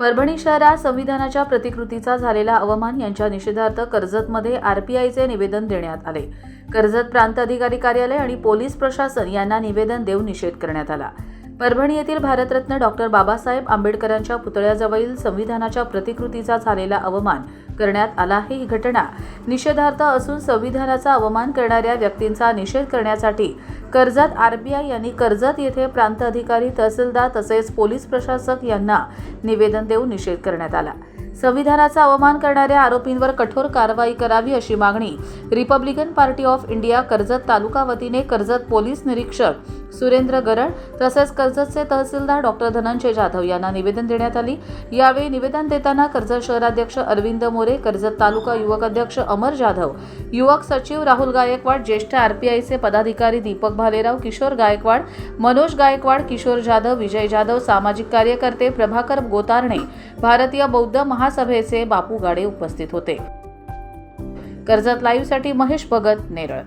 परभणी शहरात संविधानाच्या प्रतिकृतीचा झालेला अवमान यांच्या निषेधार्थ कर्जतमध्ये आरपीआयचे निवेदन देण्यात आले. कर्जत प्रांत अधिकारी कार्यालय आणि पोलीस प्रशासन यांना निवेदन देऊन निषेध करण्यात आला. परभणी येथील भारतरत्न डॉक्टर बाबासाहेब आंबेडकरांच्या पुतळ्याजवळील संविधानाच्या प्रतिकृतीचा झालेला अवमान करण्यात आला आहे ही घटना निषेधार्थ असून संविधानाचा अवमान करणाऱ्या व्यक्तींचा निषेध करण्यासाठी कर्जत आरबीआय यांनी कर्जत येथे प्रांत अधिकारी तहसीलदार तसेच पोलीस प्रशासक यांना निवेदन देऊन निषेध करण्यात आला. संविधानाचा अवमान करणाऱ्या आरोपींवर कठोर कारवाई करावी अशी मागणी Republican party of India Karjat taluka वतीने कर्जत पोलीस निरीक्षक सुरेंद्र गरड तसेच कर्जतचे तहसीलदार डॉक्टर धनंजय जाधव यांना निवेदन देण्यात आली. यावेळी निवेदन देताना कर्जत शहराध्यक्ष अरविंद मोरे कर्जत तालुका युवक अध्यक्ष अमर जाधव युवक सचिव राहुल गायकवाड ज्येष्ठ आरपीआयचे पदाधिकारी दीपक भालेराव किशोर गायकवाड मनोज गायकवाड किशोर जाधव विजय जाधव सामाजिक कार्यकर्ते प्रभाकर गोतारणे भारतीय बौद्ध महासभेचे बापू गाडे उपस्थित होते. कर्जत लाईव्हसाठी महेश भगत नेरळ.